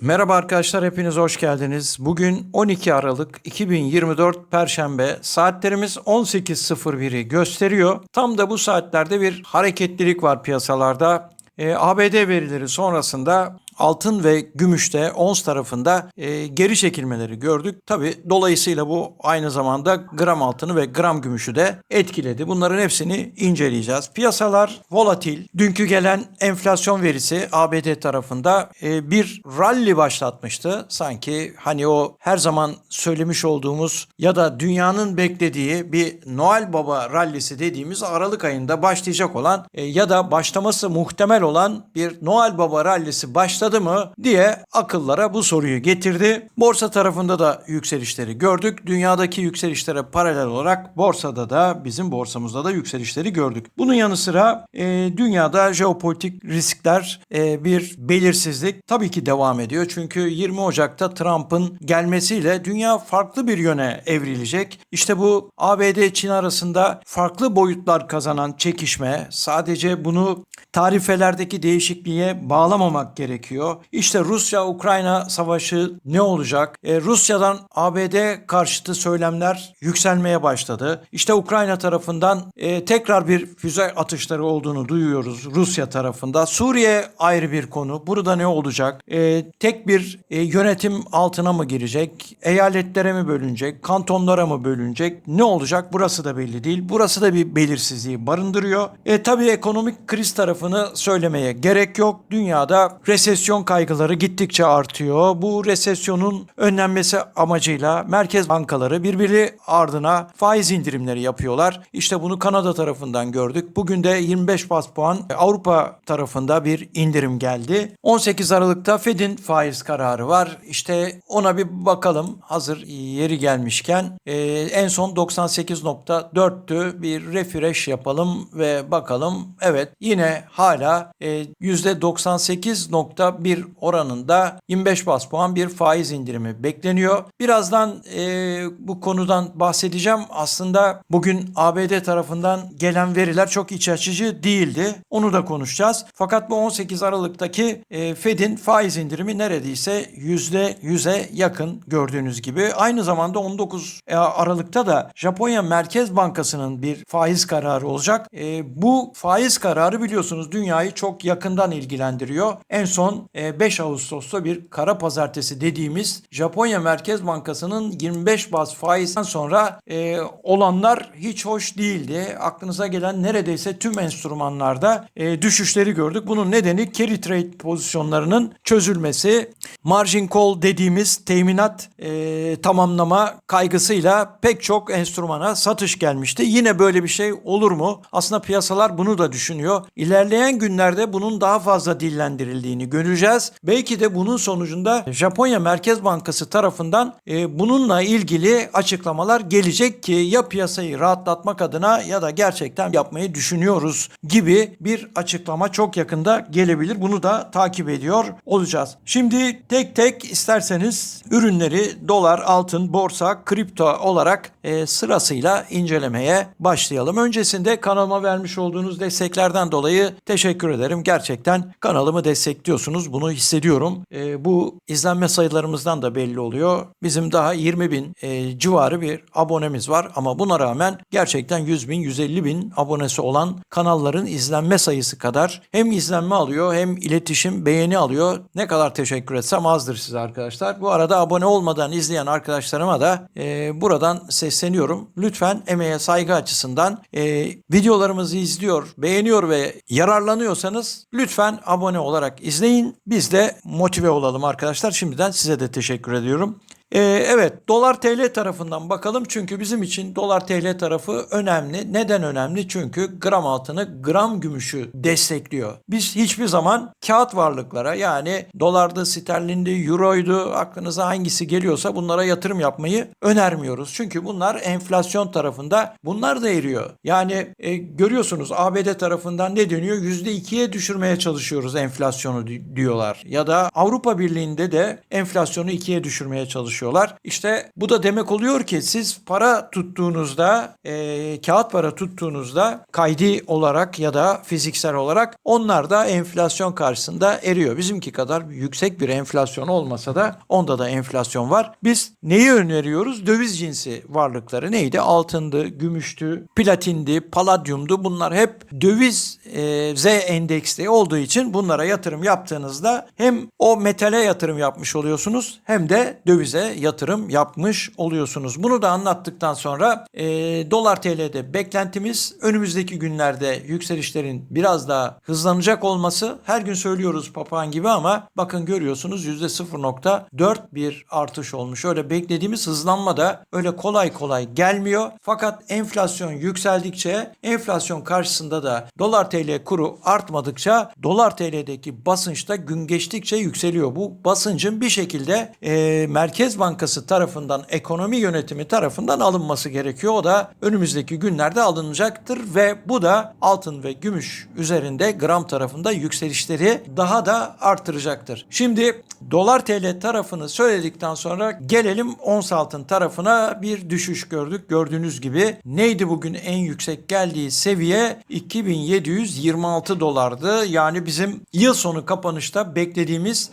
Merhaba arkadaşlar hepiniz hoş geldiniz. Bugün 12 Aralık 2024 Perşembe saatlerimiz 18.01'i gösteriyor. Tam da bu saatlerde bir hareketlilik var piyasalarda. Ee, ABD verileri sonrasında altın ve gümüşte ons tarafında e, geri çekilmeleri gördük. Tabi dolayısıyla bu aynı zamanda gram altını ve gram gümüşü de etkiledi. Bunların hepsini inceleyeceğiz. Piyasalar volatil. Dünkü gelen enflasyon verisi ABD tarafında e, bir rally başlatmıştı. Sanki hani o her zaman söylemiş olduğumuz ya da dünyanın beklediği bir Noel Baba rallisi dediğimiz Aralık ayında başlayacak olan e, ya da başlaması muhtemel olan bir Noel Baba rallisi başladı mı diye akıllara bu soruyu getirdi. Borsa tarafında da yükselişleri gördük. Dünyadaki yükselişlere paralel olarak borsada da bizim borsamızda da yükselişleri gördük. Bunun yanı sıra e, dünyada jeopolitik riskler e, bir belirsizlik tabii ki devam ediyor. Çünkü 20 Ocak'ta Trump'ın gelmesiyle dünya farklı bir yöne evrilecek. İşte bu ABD-Çin arasında farklı boyutlar kazanan çekişme sadece bunu tarifelerdeki değişikliğe bağlamamak gerekiyor. İşte Rusya-Ukrayna savaşı ne olacak? E, Rusya'dan ABD karşıtı söylemler yükselmeye başladı. İşte Ukrayna tarafından e, tekrar bir füze atışları olduğunu duyuyoruz Rusya tarafında. Suriye ayrı bir konu. Burada ne olacak? E, tek bir e, yönetim altına mı girecek? Eyaletlere mi bölünecek? Kantonlara mı bölünecek? Ne olacak? Burası da belli değil. Burası da bir belirsizliği barındırıyor. E, tabii ekonomik kriz tarafını söylemeye gerek yok. Dünyada resesyon kaygıları gittikçe artıyor. Bu resesyonun önlenmesi amacıyla merkez bankaları birbiri ardına faiz indirimleri yapıyorlar. İşte bunu Kanada tarafından gördük. Bugün de 25 bas puan Avrupa tarafında bir indirim geldi. 18 Aralık'ta Fed'in faiz kararı var. İşte ona bir bakalım hazır yeri gelmişken. Ee, en son 98.4'tü bir refresh yapalım ve bakalım. Evet yine hala e, %98.1 oranında 25 bas puan bir faiz indirimi bekleniyor. Birazdan e, bu konudan bahsedeceğim. Aslında bugün ABD tarafından gelen veriler çok iç açıcı değildi. Onu da konuşacağız. Fakat bu 18 Aralık'taki e, Fed'in faiz indirimi neredeyse %100'e yakın gördüğünüz gibi. Aynı zamanda 19 Aralık'ta da Japonya Merkez Bankası'nın bir faiz kararı olacak. E, bu faiz kararı biliyorsunuz dünyayı çok yakından ilgilendiriyor. En son e, 5 Ağustos'ta bir kara pazartesi dediğimiz Japonya Merkez Bankası'nın 25 bas faizden sonra e, olanlar hiç hoş değildi. Aklınıza gelen neredeyse tüm enstrümanlarda e, düşüşleri gördük. Bunun nedeni carry trade pozisyonlarının çözülmesi. Margin call dediğimiz teminat e, tamamlama kaygısıyla pek çok enstrümana satış gelmişti. Yine böyle bir şey olur mu? Aslında piyasalar bunu da düşünüyor. İlerleyen günlerde bunun daha fazla dillendirildiğini göreceğiz. Belki de bunun sonucunda Japonya Merkez Bankası tarafından e, bununla ilgili açıklamalar gelecek ki ya piyasayı rahatlatmak adına ya da gerçekten yapmayı düşünüyoruz gibi bir açıklama çok yakında gelebilir. Bunu da takip ediyor olacağız. Şimdi tek tek isterseniz ürünleri dolar, altın, borsa, kripto olarak e, sırasıyla incelemeye başlayalım. Öncesinde kanalıma vermiş olduğunuz desteklerden dolayı teşekkür ederim. Gerçekten kanalımı destekliyorsunuz. Bunu hissediyorum. E, bu izlenme sayılarımızdan da belli oluyor. Bizim daha 20 bin e, civarı bir abonemiz var ama buna rağmen gerçekten 100 bin, 150 bin abonesi olan kanalların izlenme sayısı kadar hem izlenme alıyor hem iletişim, beğeni alıyor. Ne kadar teşekkür etsem azdır size arkadaşlar. Bu arada abone olmadan izleyen arkadaşlarıma da e, buradan sesleniyorum. Lütfen emeğe saygı açısından e, videolarımızı izliyor, beğeniyor ve yararlanıyorsanız lütfen abone olarak izleyin. Biz de motive olalım arkadaşlar. Şimdiden size de teşekkür ediyorum. Ee, evet dolar TL tarafından bakalım çünkü bizim için dolar TL tarafı önemli. Neden önemli? Çünkü gram altını gram gümüşü destekliyor. Biz hiçbir zaman kağıt varlıklara yani dolardı, sterlindi, euroydu aklınıza hangisi geliyorsa bunlara yatırım yapmayı önermiyoruz. Çünkü bunlar enflasyon tarafında bunlar da eriyor. Yani e, görüyorsunuz ABD tarafından ne deniyor? %2'ye düşürmeye çalışıyoruz enflasyonu di- diyorlar. Ya da Avrupa Birliği'nde de enflasyonu 2'ye düşürmeye çalışıyorlar çalışıyorlar. İşte bu da demek oluyor ki siz para tuttuğunuzda, e, kağıt para tuttuğunuzda kaydi olarak ya da fiziksel olarak onlar da enflasyon karşısında eriyor. Bizimki kadar yüksek bir enflasyon olmasa da onda da enflasyon var. Biz neyi öneriyoruz? Döviz cinsi varlıkları neydi? Altındı, gümüştü, platindi, paladyumdu. Bunlar hep döviz e, Z endeksli olduğu için bunlara yatırım yaptığınızda hem o metale yatırım yapmış oluyorsunuz hem de dövize yatırım yapmış oluyorsunuz. Bunu da anlattıktan sonra e, dolar TL'de beklentimiz önümüzdeki günlerde yükselişlerin biraz daha hızlanacak olması. Her gün söylüyoruz papağan gibi ama bakın görüyorsunuz %0.4 bir artış olmuş. Öyle beklediğimiz hızlanma da öyle kolay kolay gelmiyor. Fakat enflasyon yükseldikçe enflasyon karşısında da dolar TL kuru artmadıkça dolar TL'deki basınç da gün geçtikçe yükseliyor. Bu basıncın bir şekilde e, Merkez Bankası tarafından ekonomi yönetimi tarafından alınması gerekiyor. O da önümüzdeki günlerde alınacaktır ve bu da altın ve gümüş üzerinde gram tarafında yükselişleri daha da artıracaktır. Şimdi dolar TL tarafını söyledikten sonra gelelim ons altın tarafına bir düşüş gördük. Gördüğünüz gibi neydi bugün en yüksek geldiği seviye 2726 dolardı. Yani bizim yıl sonu kapanışta beklediğimiz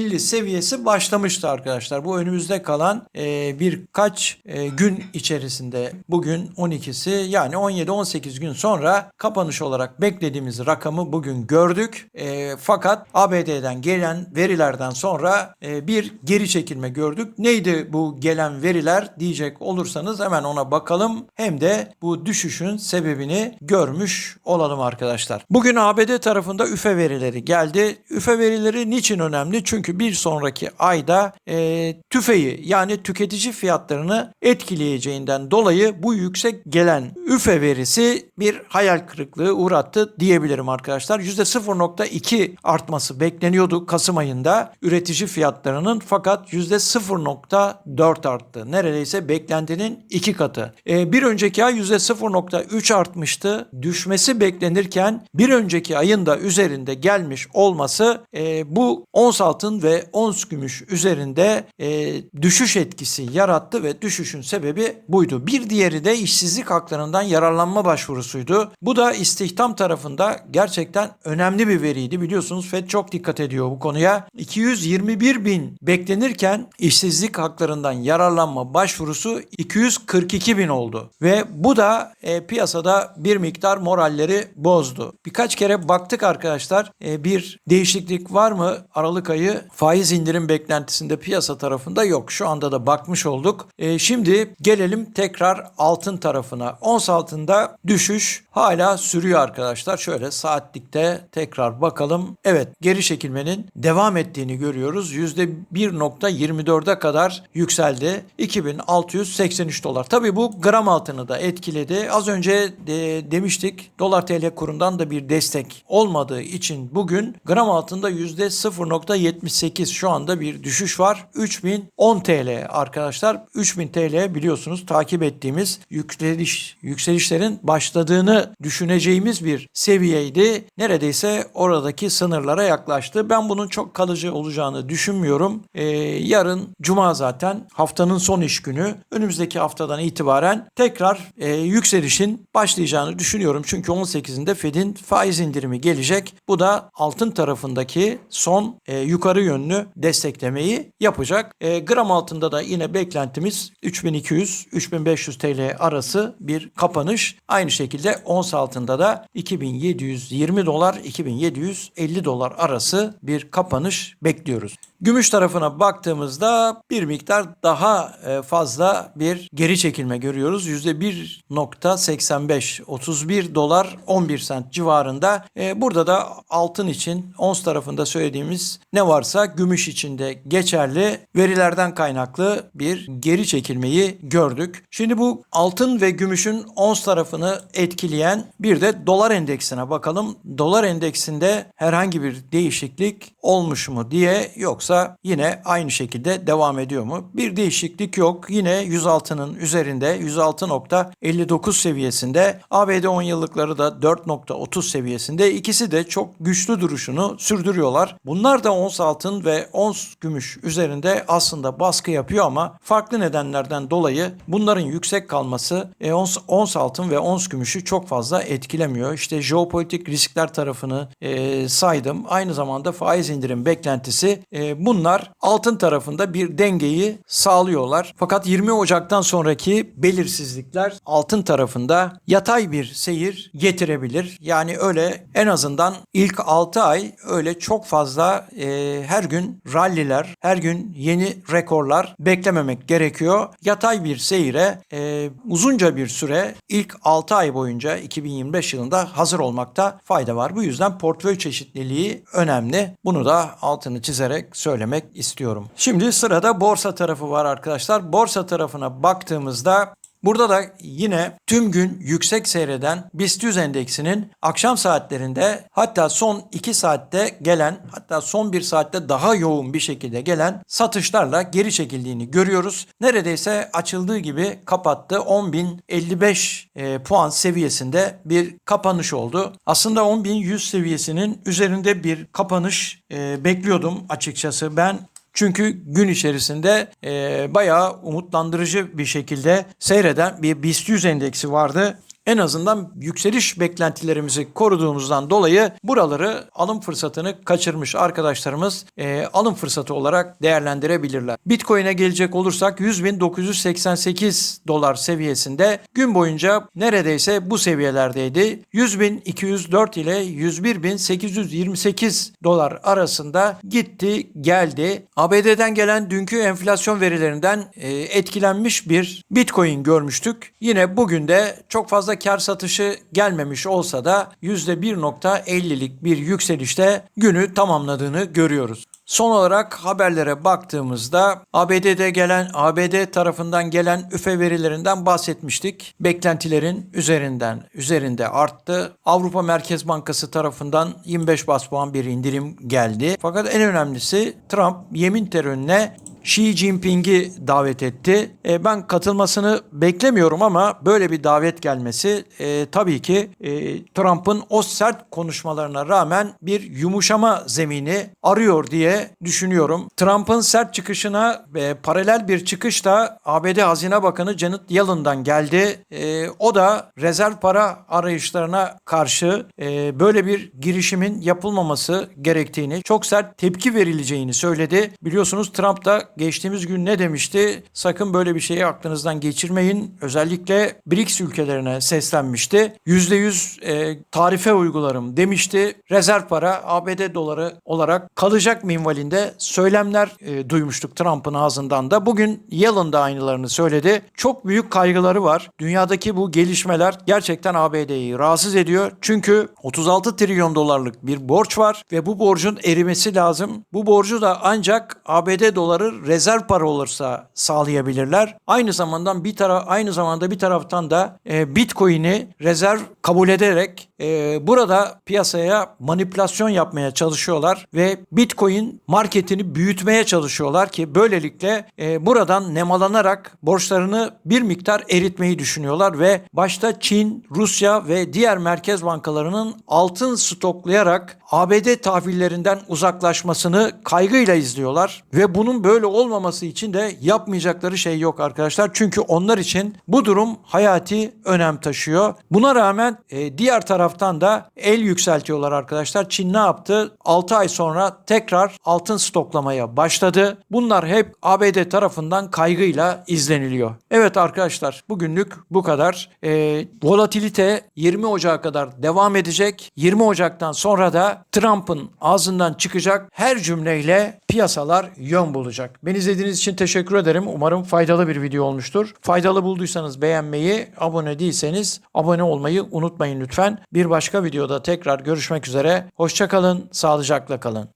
2720-2750 seviyesi başlamıştı arkadaşlar. Bu önümüzde kalan e, birkaç e, gün içerisinde bugün 12'si yani 17-18 gün sonra kapanış olarak beklediğimiz rakamı bugün gördük. E, fakat ABD'den gelen verilerden sonra e, bir geri çekilme gördük. Neydi bu gelen veriler diyecek olursanız hemen ona bakalım. Hem de bu düşüşün sebebini görmüş olalım arkadaşlar. Bugün ABD tarafında üfe verileri geldi. Üfe verileri niçin önemli? Çünkü bir sonraki ayda e, tüfeği yani tüketici fiyatlarını etkileyeceğinden dolayı bu yüksek gelen üfe verisi bir hayal kırıklığı uğrattı diyebilirim arkadaşlar. %0.2 artması bekleniyordu Kasım ayında üretici fiyatlarının fakat %0.4 arttı. Neredeyse beklentinin iki katı. E, bir önceki ay %0.3 artmıştı. Düşmesi beklenirken bir önceki ayın da üzerinde gelmiş olması e, bu ons altın ve ons gümüş üzerinde e, düşüş etkisi yarattı ve düşüşün sebebi buydu. Bir diğeri de işsizlik haklarından yararlanma başvurusuydu. Bu da istihdam tarafında gerçekten önemli bir veriydi. Biliyorsunuz FED çok dikkat ediyor bu konuya. 221 bin beklenirken işsizlik haklarından yararlanma başvurusu 242 bin oldu. Ve bu da e, piyasada bir miktar moralleri bozdu. Birkaç kere baktık arkadaşlar e, bir değişiklik var mı Aralık ayı faiz indirim beklentisinde piyasa tarafında yok. Şu anda da bakmış olduk. E, şimdi gelelim tekrar altın tarafına. Ons altında düşüş hala sürüyor arkadaşlar. Şöyle saatlikte tekrar bakalım. Evet geri çekilmenin devam ettiğini görüyoruz. %1.24'e kadar yükseldi. 2683 dolar. Tabii bu gram altını da etkiledi. Az önce de demiştik dolar TL kurundan da bir destek olmadığı için bugün gram altında %0.78 şu anda bir düşüş var. 3010 TL arkadaşlar. 3000 TL biliyorsunuz takip ettiğimiz yükseliş yükselişlerin başladığını düşüneceğimiz bir seviyeydi. Neredeyse oradaki sınırlara yaklaştı. Ben bunun çok kalıcı olacağını düşünmüyorum. Ee, yarın cuma zaten haftanın son iş günü. Önümüzdeki haftadan itibaren tekrar e, yükselişin başlayacağını düşünüyorum. Çünkü 18'inde Fed'in faiz indirimi gelecek. Bu da altın tarafındaki son e, yukarı yönlü desteklemeyi yapacak. E, gram altında da yine beklentimiz 3200-3500 TL arası bir kapanış. Aynı şekilde ons altında da 2720 dolar 2750 dolar arası bir kapanış bekliyoruz. Gümüş tarafına baktığımızda bir miktar daha e, fazla bir geri çekilme görüyoruz. %1.85 31 dolar 11 sent civarında. E, burada da altın için ons tarafında söylediğimiz ne varsa gümüş için de geçerli verilerden kaynaklı bir geri çekilmeyi gördük. Şimdi bu altın ve gümüşün ons tarafını etkileyen bir de dolar endeksine bakalım. Dolar endeksinde herhangi bir değişiklik olmuş mu diye yoksa yine aynı şekilde devam ediyor mu? Bir değişiklik yok. Yine 106'nın üzerinde 106.59 seviyesinde ABD 10 yıllıkları da 4.30 seviyesinde ikisi de çok güçlü duruşunu sürdürüyorlar. Bunlar da ons altın altın ve ons gümüş üzerinde aslında baskı yapıyor ama farklı nedenlerden dolayı bunların yüksek kalması e, ons, ons altın ve ons gümüşü çok fazla etkilemiyor. İşte jeopolitik riskler tarafını e, saydım. Aynı zamanda faiz indirim beklentisi e, bunlar altın tarafında bir dengeyi sağlıyorlar. Fakat 20 Ocak'tan sonraki belirsizlikler altın tarafında yatay bir seyir getirebilir. Yani öyle en azından ilk 6 ay öyle çok fazla e, her gün ralliler, her gün yeni rekorlar beklememek gerekiyor. Yatay bir seyire e, uzunca bir süre ilk 6 ay boyunca 2025 yılında hazır olmakta fayda var. Bu yüzden portföy çeşitliliği önemli. Bunu da altını çizerek söylemek istiyorum. Şimdi sırada borsa tarafı var arkadaşlar. Borsa tarafına baktığımızda Burada da yine tüm gün yüksek seyreden BIST 100 endeksinin akşam saatlerinde hatta son 2 saatte gelen hatta son 1 saatte daha yoğun bir şekilde gelen satışlarla geri çekildiğini görüyoruz. Neredeyse açıldığı gibi kapattı. 10.055 e, puan seviyesinde bir kapanış oldu. Aslında 10.100 seviyesinin üzerinde bir kapanış e, bekliyordum açıkçası. Ben çünkü gün içerisinde e, bayağı umutlandırıcı bir şekilde seyreden bir BIST 100 endeksi vardı en azından yükseliş beklentilerimizi koruduğumuzdan dolayı buraları alım fırsatını kaçırmış arkadaşlarımız e, alım fırsatı olarak değerlendirebilirler. Bitcoin'e gelecek olursak 100.988 dolar seviyesinde gün boyunca neredeyse bu seviyelerdeydi. 100.204 ile 101.828 dolar arasında gitti geldi. ABD'den gelen dünkü enflasyon verilerinden e, etkilenmiş bir Bitcoin görmüştük. Yine bugün de çok fazla kar satışı gelmemiş olsa da %1.50'lik bir yükselişte günü tamamladığını görüyoruz. Son olarak haberlere baktığımızda ABD'de gelen ABD tarafından gelen üfe verilerinden bahsetmiştik. Beklentilerin üzerinden üzerinde arttı. Avrupa Merkez Bankası tarafından 25 bas puan bir indirim geldi. Fakat en önemlisi Trump yemin terörüne Xi Jinping'i davet etti. E, ben katılmasını beklemiyorum ama böyle bir davet gelmesi e, tabii ki e, Trump'ın o sert konuşmalarına rağmen bir yumuşama zemini arıyor diye düşünüyorum. Trump'ın sert çıkışına e, paralel bir çıkış da ABD Hazine Bakanı Janet Yellen'dan geldi. E, o da rezerv para arayışlarına karşı e, böyle bir girişimin yapılmaması gerektiğini, çok sert tepki verileceğini söyledi. Biliyorsunuz Trump da geçtiğimiz gün ne demişti? Sakın böyle bir şeyi aklınızdan geçirmeyin. Özellikle BRICS ülkelerine seslenmişti. %100 e, tarife uygularım demişti. Rezerv para ABD doları olarak kalacak minvalinde söylemler e, duymuştuk Trump'ın ağzından da. Bugün Yellen da aynılarını söyledi. Çok büyük kaygıları var. Dünyadaki bu gelişmeler gerçekten ABD'yi rahatsız ediyor. Çünkü 36 trilyon dolarlık bir borç var ve bu borcun erimesi lazım. Bu borcu da ancak ABD doları rezerv para olursa sağlayabilirler. Aynı zamanda bir taraf aynı zamanda bir taraftan da e, Bitcoin'i rezerv kabul ederek e, burada piyasaya manipülasyon yapmaya çalışıyorlar ve Bitcoin marketini büyütmeye çalışıyorlar ki böylelikle e, buradan nemalanarak borçlarını bir miktar eritmeyi düşünüyorlar ve başta Çin, Rusya ve diğer merkez bankalarının altın stoklayarak ABD tahvillerinden uzaklaşmasını kaygıyla izliyorlar ve bunun böyle olmaması için de yapmayacakları şey yok arkadaşlar. Çünkü onlar için bu durum hayati önem taşıyor. Buna rağmen e, diğer taraftan da el yükseltiyorlar arkadaşlar. Çin ne yaptı? 6 ay sonra tekrar altın stoklamaya başladı. Bunlar hep ABD tarafından kaygıyla izleniliyor. Evet arkadaşlar bugünlük bu kadar. E, volatilite 20 Ocak'a kadar devam edecek. 20 Ocak'tan sonra da Trump'ın ağzından çıkacak her cümleyle piyasalar yön bulacak. Beni izlediğiniz için teşekkür ederim. Umarım faydalı bir video olmuştur. Faydalı bulduysanız beğenmeyi, abone değilseniz abone olmayı unutmayın lütfen. Bir başka videoda tekrar görüşmek üzere. Hoşçakalın, sağlıcakla kalın.